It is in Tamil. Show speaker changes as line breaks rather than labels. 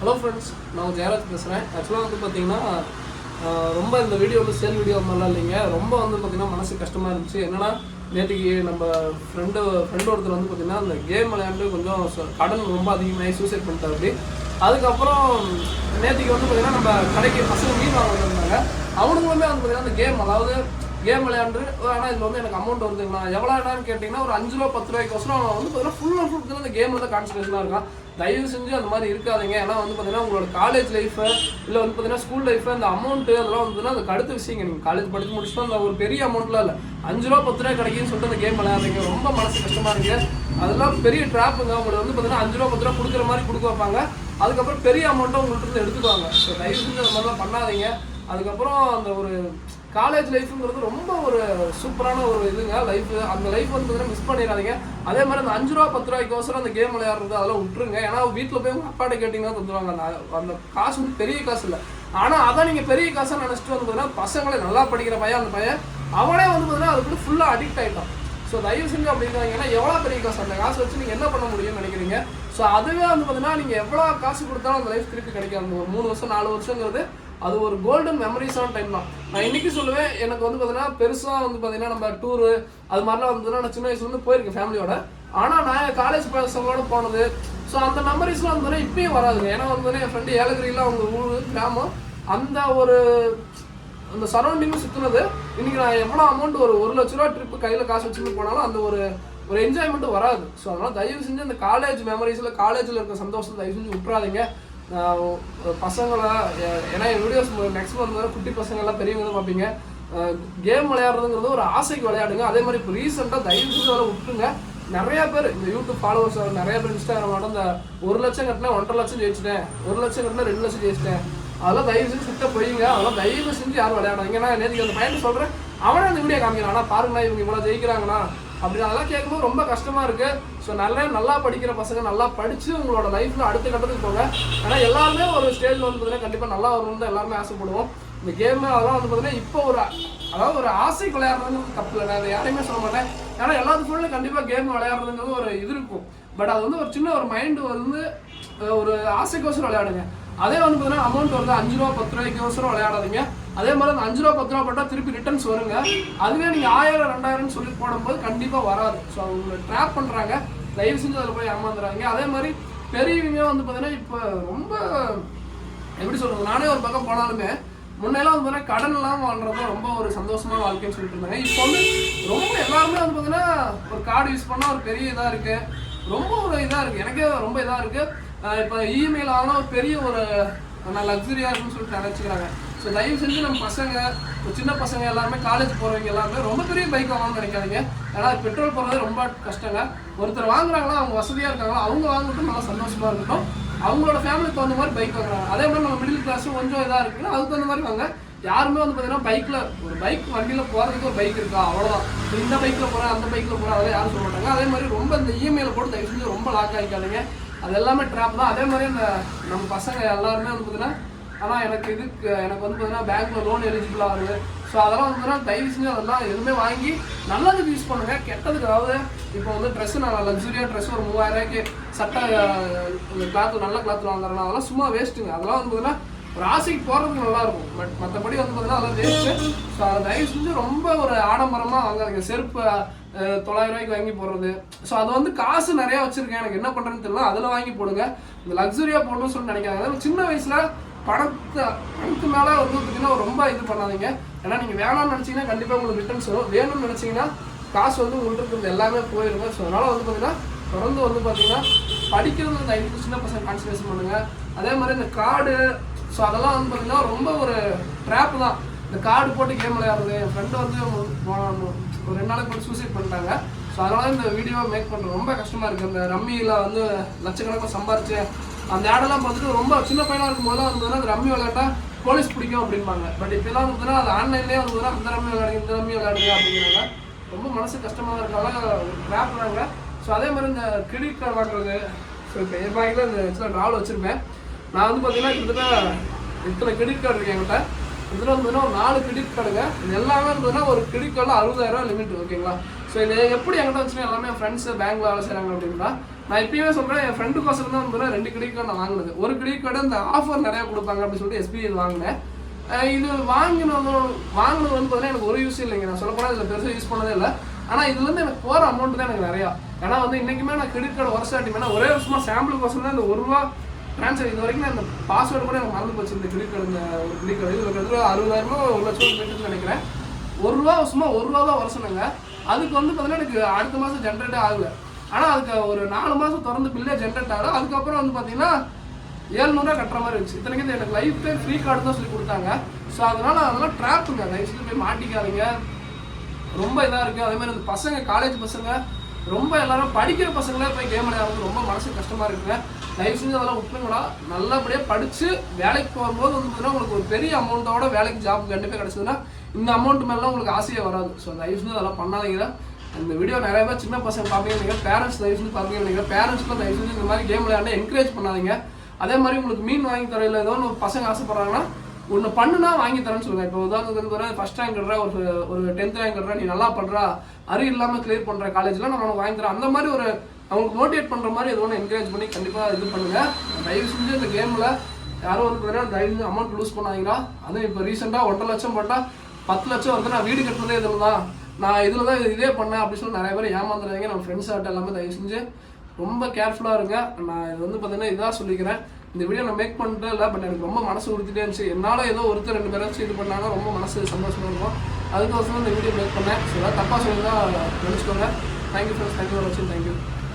ஹலோ ஃப்ரெண்ட்ஸ் நான் ஜெயராஜ் பேசுகிறேன் ஆக்சுவலாக வந்து பார்த்தீங்கன்னா ரொம்ப இந்த வீடியோ வந்து சேல் வீடியோ மாதிரிலாம் இல்லைங்க. ரொம்ப வந்து பார்த்திங்கன்னா மனசு கஷ்டமாக இருந்துச்சு. என்னன்னா நேற்றுக்கு நம்ம ஃப்ரெண்டு ஃப்ரெண்டு ஒருத்தர் வந்து பார்த்திங்கன்னா அந்த கேம் விளையாண்டு கொஞ்சம் கடன் ரொம்ப அதிகமாகி சூசைட் பண்ணிட்டார் அப்படி. அதுக்கப்புறம் நேற்றுக்கு வந்து பார்த்திங்கன்னா நம்ம கடைக்கு பசங்க மீன் வாங்க வந்திருந்தாங்க. அவனுங்களுமே வந்து பார்த்திங்கன்னா அந்த கேம் அதாவது கேம் விளையாண்டு ஆனால் இதில் வந்து எனக்கு அமௌண்ட் வருதுங்கண்ணா எவ்வளோ என்னன்னு கேட்டிங்கன்னா ஒரு அஞ்சு ரூபா பத்து ரூபாய்க்கோசரம் அவன் வந்து பார்த்தீங்கன்னா ஃபுல் அண்ட் ஃபுல் அந்த கேமில் தான் கான்சன்ட்ரேஷனாக இருக்கான். தயவு செஞ்சு அந்த மாதிரி இருக்காதீங்க. ஏன்னா வந்து பார்த்தீங்கன்னா உங்களோட காலேஜ் லைஃபு இல்லை வந்து பார்த்தீங்கன்னா ஸ்கூல் லைஃபு அந்த அமௌண்ட்டு அதெல்லாம் வந்து பார்த்தீங்கன்னா அதுக்கு அடுத்த விஷயங்க. நீங்கள் காலேஜ் படித்து முடிச்சுட்டு அந்த ஒரு பெரிய அமௌண்ட்லாம் இல்லை. அஞ்சு ரூபா பத்து ரூபா கிடைக்குன்னு சொல்லிட்டு அந்த கேம் விளையாடுறீங்க. ரொம்ப மனசு கஷ்டமாக இருக்குது அதெல்லாம் பெரிய ட்ராப்புங்க உங்களுக்கு வந்து பார்த்தீங்கன்னா அஞ்சு ரூபா பத்து ரூபா கொடுக்குற மாதிரி கொடுக்க வைப்பாங்க. அதுக்கப்புறம் பெரிய அமௌண்ட்டை உங்கள்கிட்ட இருந்து எடுத்துக்குவாங்க. ஸோ தயவு செஞ்சு அந்த மாதிரிலாம் பண்ணாதீங்க. அதுக்கப்புறம் அந்த ஒரு காலேஜ் லைஃப்ங்கிறது ரொம்ப ஒரு சூப்பரான ஒரு இதுங்க. லைஃப் அந்த லைஃப் வந்து மிஸ் பண்ணிடாதீங்க. அதே மாதிரி அந்த அஞ்சு ரூபா பத்து ரூபாய்க்கோசரம் அந்த கேம் விளையாடுறது அதெல்லாம் விட்டுருங்க. ஏன்னா வீட்டில் போய் உங்கள் அப்பாட்ட கேட்டிங்கன்னா தந்துடுவாங்க அந்த அந்த காசு வந்து பெரிய காசு இல்லை. ஆனால் அதான் நீங்கள் பெரிய காசாக நினச்சிட்டு வந்து பார்த்தீங்கன்னா பசங்களை நல்லா படிக்கிற பையன் அந்த பையன் அவனே வந்து பார்த்தீங்கன்னா அதுக்குள்ள ஃபுல்லாக அடிக்ட் ஆகிட்டான் ஸோ தயவு செஞ்சு அப்படிங்கிறாங்க ஏன்னா எவ்வளோ பெரிய காசு? அந்த காசு வச்சு நீங்கள் என்ன பண்ண முடியும்னு நினைக்கிறீங்க? ஸோ அதுவே வந்து பார்த்தீங்கன்னா நீங்கள் எவ்வளோ காசு கொடுத்தாலும் அந்த லைஃப் திருப்பி கிடைக்காது. அந்த ஒரு மூணு வருஷம் நாலு வருஷங்கிறது அது ஒரு கோல்டன் மெமரிஸான டைம் தான். நான் இன்னைக்கு சொல்லுவேன் எனக்கு வந்து பார்த்தீங்கன்னா பெருசாக வந்து பார்த்தீங்கன்னா நம்ம டூரு அது மாதிரிலாம் வந்து நான் சின்ன வயசுலேருந்து போயிருக்கேன் ஃபேமிலியோட ஆனால் நான் காலேஜ் பசங்களோட போனது ஸோ அந்த மெமரிஸ்லாம் வந்து இப்பயும் வராதுங்க. ஏன்னா வந்து என் ஃப்ரெண்டு ஏலகிரியில் அவங்க ஊர் கிராமம் அந்த ஒரு அந்த சரௌண்டிங்கும் சுற்றுனது இன்னைக்கு நான் எவ்வளோ அமௌண்ட் ஒரு ஒரு லட்ச ரூபா ட்ரிப்பு கையில் காசு வச்சுட்டு போனாலும் அந்த ஒரு ஒரு என்ஜாய்மெண்ட் வராது. ஸோ அதனால் தயவு செஞ்சு அந்த காலேஜ் மெமரிஸில் காலேஜில் இருக்க சந்தோஷத்தை தயவு செஞ்சு விட்றாதீங்க பசங்களை ஏன்னா என் வீடியோஸ் மேக்ஸிமம் வந்து குட்டி பசங்கள்லாம் பெரியவங்க பார்ப்பீங்க. கேம் விளையாடுறதுங்கிறது ஒரு ஆசைக்கு விளையாடுங்க. அதே மாதிரி இப்போ ரீசெண்டாக தயவு செஞ்சு அதை விட்டுருங்க. நிறைய பேர் இந்த யூடியூப் ஃபாலோவர்ஸ் நிறைய பேர் இன்ஸ்டாகிராம் இந்த ஒரு லட்சம் கட்டினா ஒன்றரை லட்சம் ஜெயிச்சிட்டேன். ஒரு லட்சம் கட்டினா ரெண்டு லட்சம் ஜெயிச்சிட்டேன். அதெல்லாம் தயவு செஞ்சு சுத்த போயிங்க அதெல்லாம் தயவு செஞ்சு யாரும் விளையாடாங்க நான் நேற்று அந்த பையன் சொல்கிறேன் அவனே அந்த வீடியோ காமிக்கிறான். ஆனால் பாருங்கண்ணா இவங்க இவ்வளோ ஜெயிக்கிறாங்கண்ணா. அப்படி அதெல்லாம் கேட்கும்போது ரொம்ப கஷ்டமாக இருக்குது ஸோ நல்லா நல்லா படிக்கிற பசங்க நல்லா படித்து உங்களோட லைஃப்பில் அடுத்த கட்டத்துக்கு போங்க. ஏன்னா எல்லாருமே ஒரு ஸ்டேஜில் வந்து பார்த்தீங்கன்னா கண்டிப்பாக நல்லா வரணும்னு தான் எல்லாருமே ஆசைப்படுவோம். இந்த கேம் அதெல்லாம் வந்து பார்த்தீங்கன்னா இப்போ ஒரு அதாவது ஒரு ஆசை விளையாடுறதுங்கிறது தப்பு இல்லை நான் யாரையுமே சொல்ல மாட்டேன். ஏன்னா எல்லாத்துக்குள்ள கண்டிப்பாக கேம் விளையாடுறதுங்கிறது ஒரு இது இருக்கும். பட் அது வந்து ஒரு சின்ன ஒரு மைண்டு வந்து ஒரு ஆசைக்கோசரம் விளையாடுங்க. அதே வந்து பார்த்தீங்கன்னா அமௌண்ட் வருது அஞ்சு ரூபா பத்து ரூபாய்க்கு ரூபாய்க்கோசரம் விளையாடாதீங்க. அதே மாதிரி அந்த அஞ்சு ரூபா பத்து ரூபா போட்டால் திருப்பி ரிட்டர்ன்ஸ் வருங்க. அதுவே நீங்கள் ஆயிரம் ரெண்டாயிரம்னு சொல்லி போடும்போது கண்டிப்பாக வராது. ஸோ அவங்க ட்ராப் பண்ணுறாங்க தயவு செஞ்சு அதில் போய் ஏமாந்துறாங்க அதே மாதிரி பெரியவங்க வந்து பார்த்தீங்கன்னா இப்போ ரொம்ப எப்படி சொல்றது நானே ஒரு பக்கம் போனாலுமே முன்னெல்லாம் வந்து பார்த்தீங்கன்னா கடன் இல்லாமல் வாழ்றது ரொம்ப ஒரு சந்தோஷமான வாழ்க்கைன்னு சொல்லிட்டு இருந்தாங்க. இப்போ வந்து ரொம்ப எல்லாருமே வந்து பார்த்தீங்கன்னா ஒரு கார்டு யூஸ் பண்ணால் ஒரு பெரிய இதாக இருக்கு. ரொம்ப ஒரு இதாக இருக்கு. எனக்கே ரொம்ப இதாக இருக்குது இப்போ இஎம்ஐயில் வாங்கினா ஒரு பெரிய ஒரு நான் லக்ஸரியாக இருக்குன்னு சொல்லிட்டு நினச்சிக்கிறாங்க. ஸோ தயவு செஞ்சு நம்ம பசங்க இப்போ சின்ன பசங்க எல்லாருமே காலேஜ் போகிறவங்க எல்லாருமே ரொம்ப பெரிய பைக் வாங்கணும்னு நினைக்காதீங்க. ஏன்னா பெட்ரோல் போடுறது ரொம்ப கஷ்டங்க. ஒருத்தர் வாங்குறாங்களா அவங்க வசதியாக இருக்காங்களா அவங்க வாங்கட்டும் நல்லா சந்தோஷமாக இருக்கட்டும். அவங்களோட ஃபேமிலிக்கு தகுந்த மாதிரி பைக் வாங்குறாங்க. அதே மாதிரி நம்ம மிடில் கிளாஸும் கொஞ்சம் இதாக இருக்குன்னா அதுக்கு தகுந்த மாதிரி வாங்க. யாருமே வந்து பார்த்தீங்கன்னா பைக்கில் ஒரு பைக் வண்டியில் போகிறதுக்கு ஒரு பைக் இருக்கா? அவ்வளோதான் இந்த பைக்கில் போகிறேன் அந்த பைக்கில் போகிறேன் அதெல்லாம் யாரும் சொல்ல மாட்டாங்க. அதே மாதிரி ரொம்ப இந்த இமெயில போட்டு தயவு செஞ்சு ரொம்ப லாக் ஆகிக்காதீங்க அது எல்லாமே ட்ராப் தான். அதே மாதிரி இந்த நம்ம பசங்க எல்லாருமே வந்து பார்த்தீங்கன்னா ஆனால் எனக்கு இதுக்கு எனக்கு வந்து பார்த்தீங்கன்னா பேங்க்கில் லோன் எலிஜிபிள் ஆகுது ஸோ அதெல்லாம் வந்து தயவு செஞ்சு அதெல்லாம் எதுவுமே வாங்கி நல்லதுக்கு யூஸ் பண்ணுங்கள் கெட்டதுக்கு அதாவது இப்போ வந்து ட்ரெஸ் நான் லக்ஸுரியாக ட்ரெஸ் ஒரு மூவாயிரரூவாய்க்கு சட்டை கிளாத் நல்ல கிளாத் வாங்குறேன் அதெல்லாம் சும்மா வேஸ்ட்டுங்க அதெல்லாம் வந்து பார்த்தீங்கன்னா ஒரு ஆசைக்கு போகிறதுக்கு நல்லாயிருக்கும் பட் மற்றபடி வந்து பார்த்தீங்கன்னா அதெல்லாம் வேஸ்ட்டு ஸோ அதை தயவு செஞ்சு ரொம்ப ஒரு ஆடம்பரமாக வாங்காதீங்க. செருப்பு தொள்ளாயிரம் ரூபாய்க்கு வாங்கி போடுறது. ஸோ அது வந்து காசு நிறையா வச்சிருக்கேன். எனக்கு என்ன பண்ணுறேன்னு தெரியல. அதில் வாங்கி போடுங்க. இந்த லக்ஸுரியாக போடணும்னு சொல்லி நினைக்காங்க அதனால் சின்ன வயசில் பணத்தை பணத்து மேலே வந்து பார்த்தீங்கன்னா ரொம்ப இது பண்ணாதீங்க. ஏன்னா நீங்கள் வேணாம்னு நினச்சிங்கன்னா கண்டிப்பாக உங்களுக்கு ரிட்டர்ன்ஸ் வரும். வேணும்னு நினச்சிங்கன்னா காசு வந்து உங்கள்கிட்ட இருக்கிறது எல்லாமே போயிருங்க ஸோ அதனால் வந்து பார்த்தீங்கன்னா தொடர்ந்து வந்து பார்த்தீங்கன்னா படிக்கிறது தயவு சின்ன பசங்க கான்சன்ட்ரேஷன் பண்ணுங்கள் அதே மாதிரி இந்த கார்டு ஸோ அதெல்லாம் வந்து பார்த்தீங்கன்னா ரொம்ப ஒரு ட்ராப் தான். இந்த கார்டு போட்டு கேம் விளையாடுறது. என் ஃப்ரெண்டு வந்து ஒரு ரெண்டு நாளைக்கு கூட சூசைட் பண்ணிட்டாங்க. ஸோ அதனால இந்த வீடியோ மேக் பண்ணுறது ரொம்ப கஷ்டமாக இருக்குது இந்த ரம்மியில் வந்து லட்சக்கணக்காக சம்பாரிச்சு அந்த ஆடெல்லாம் பார்த்துட்டு ரொம்ப சின்ன பையனாக இருக்கும்போதெல்லாம் வந்து அந்த ரம்மி விளையாட்டா போலீஸ் பிடிக்கும் அப்படிம்பாங்க. பட் இப்போலாம் வந்து அது ஆன்லைன்லேயே வந்து அந்த ரம்மி விளையாடுங்க இந்த ரம்மி விளையாடுங்க அப்படிங்கிறாங்க. ரொம்ப மனசு கஷ்டமாக இருக்காங்க கிராப்புறாங்க ஸோ அதே மாதிரி இந்த கிரெடிட் கார்டு வாங்குறது ஸோ இப்போ என் பேங்கில் இந்த ஆக்சுவலாக டிராவல் வச்சுருப்பேன் நான் வந்து பார்த்தீங்கன்னா கிட்டத்தட்ட இத்தனை கிரெடிட் கார்டு இருக்கு என்கிட்ட. இதில் வந்து ஒரு நாலு கிரெடிட் கார்டுங்க. இது எல்லாமே இருந்ததுன்னா ஒரு கிரெடிட் கார்டில் அறுபதாயிரம் லிமிட் ஓகேங்களா? ஸோ இது எப்படி என்கிட்ட வச்சுன்னா எல்லாமே ஃப்ரெண்ட்ஸு பேங்க்ல வேலை செய்கிறாங்க அப்படின்னா நான் இப்பயுமே சொல்கிறேன் என் ஃப்ரெண்டுக்கோசரம் தான் வந்து ரெண்டு கிரெடிட் கார்டு நான் வாங்கினது. ஒரு கிரெடிட் கார்டு இந்த ஆஃபர் நிறையா கொடுப்பாங்க அப்படின்னு சொல்லிட்டு எஸ்பிஐ வாங்கினேன். இது வாங்கினது வாங்கினது வந்து பார்த்தீங்கன்னா எனக்கு ஒரு யூஸ் இல்லைங்க. நான் சொல்லப்போனால் இதில் பெருசாக யூஸ் பண்ணதே இல்லை. ஆனால் இதுலேருந்து எனக்கு போகிற அமௌண்ட் தான் எனக்கு நிறையா. ஏன்னா வந்து இன்றைக்குமே நான் கிரெடிட் கார்டு வருஷம் வேணா ஒரே வருஷமாக சாம்பிள் கோசம் தான் இந்த ஒரு ரூபா ட்ரான்ஸ்ஃபர் இது வரைக்கும் அந்த பாஸ்வேர்டு கூட எனக்கு மறந்து போச்சு. இந்த கிரெடிட் கார்டு ஒரு கிரெடிட் கார்டு. இது கிட்டத்தட்ட அறுபதாயிரமோ ஒரு லட்சம் போயிட்டுன்னு நினைக்கிறேன். ஒரு ரூபா சும்மா ஒரு ரூபா தான் வருஷனுங்க அதுக்கு வந்து பார்த்தீங்கன்னா எனக்கு அடுத்த மாதம் ஜென்ரேட்டே ஆகல. ஆனால் அதுக்கு ஒரு நாலு மாதம் திறந்து பில்லே ஜென்ரேட் ஆகும் அதுக்கப்புறம் வந்து பார்த்தீங்கன்னா ஏழ்நூறுவா கட்டுற மாதிரி இருந்துச்சு. இத்தனைக்கு இது எனக்கு லைஃப் டைம் ஃப்ரீ கார்டு தான் சொல்லி கொடுத்தாங்க. ஸோ அதனால அதெல்லாம் ட்ராப்புங்க தயவு போய் மாட்டிக்காதீங்க. ரொம்ப இதாக இருக்குது அதே மாதிரி இந்த பசங்க காலேஜ் பசங்க ரொம்ப எல்லாரும் படிக்கிற பசங்களே போய் கேம் விளையாடுறது ரொம்ப மனசு கஷ்டமாக இருக்குங்க. தயவு செஞ்சு அதெல்லாம் விட்டுருங்கடா நல்லபடியாக படித்து வேலைக்கு போகும்போது வந்து பார்த்தீங்கன்னா உங்களுக்கு ஒரு பெரிய அமௌண்ட்டோட வேலைக்கு ஜாப் கண்டிப்பாக கிடச்சதுன்னா இந்த அமௌண்ட் மேலாம் உங்களுக்கு ஆசையே வராது. ஸோ தயவு செஞ்சு அதெல்லாம் பண்ணாதீங்க. இந்த வீடியோ நிறைய பேர் சின்ன பசங்க பார்ப்பீங்க பேரண்ட்ஸ் தயவு செஞ்சு பார்ப்பீங்க நீங்கள் பேரண்ட்ஸ்லாம் தயவு செஞ்சு இந்த மாதிரி கேம் விளையாட என்கரேஜ் பண்ணாதீங்க. அதே மாதிரி உங்களுக்கு மீன் வாங்கி தரையில் ஏதோ ஒன்று பசங்க ஆசைப்பட்றாங்கன்னா ஒன்று பண்ணுனா வாங்கி தரேன்னு சொல்லுங்கள் இப்போ உதாரணத்துக்கு வர ஃபர்ஸ்ட் ரேங்க் எடுறா ஒரு ஒரு டென்த் ரேங்க் எடுறா நீ நல்லா பண்ணுறா அறிவு இல்லாமல் கிளியர் பண்ணுற காலேஜில் நான் உனக்கு வாங்கி தரேன். அந்த மாதிரி ஒரு அவங்களுக்கு மோட்டிவேட் பண்ணுற மாதிரி எது ஒன்று என்கரேஜ் பண்ணி கண்டிப்பாக இது பண்ணுங்கள் தயவு செஞ்சு இந்த கேமில் யாரோ ஒரு பார்த்தீங்கன்னா தயவு செஞ்சு அமௌண்ட் லூஸ் பண்ணாதீங்களா அதுவும் இப்போ ரீசெண்டாக ஒன்றரை லட்சம் போட்டால் பத்து லட்சம் வந்து நான் வீடு கட்டுறதே இதில் தான் நான் இதில் தான் இதே பண்ணேன் அப்படின்னு சொல்லி நிறைய பேர் ஏமாந்துறாங்க நம்ம ஃப்ரெண்ட்ஸ் ஆகிட்ட எல்லாமே தயவு செஞ்சு ரொம்ப கேர்ஃபுல்லாக இருங்க. நான் இது வந்து பார்த்தீங்கன்னா இதாக சொல்லிக்கிறேன். இந்த வீடியோ நான் மேக் பண்ணுறேன் இல்லை பட் எனக்கு ரொம்ப மனசு உறுத்திட்டே இருந்துச்சு. என்னால் ஏதோ ஒருத்தர் ரெண்டு பேராச்சும் இது பண்ணாங்க ரொம்ப மனசு சந்தோஷமாக இருக்கும். அதுக்கோசரம் இந்த வீடியோ மேக் பண்ணேன். ஸோ ஏதாவது தப்பாக சொல்லி தான் நினச்சிக்கோங்க thank you friends thank you for வாட்சிங் தேங்க்யூ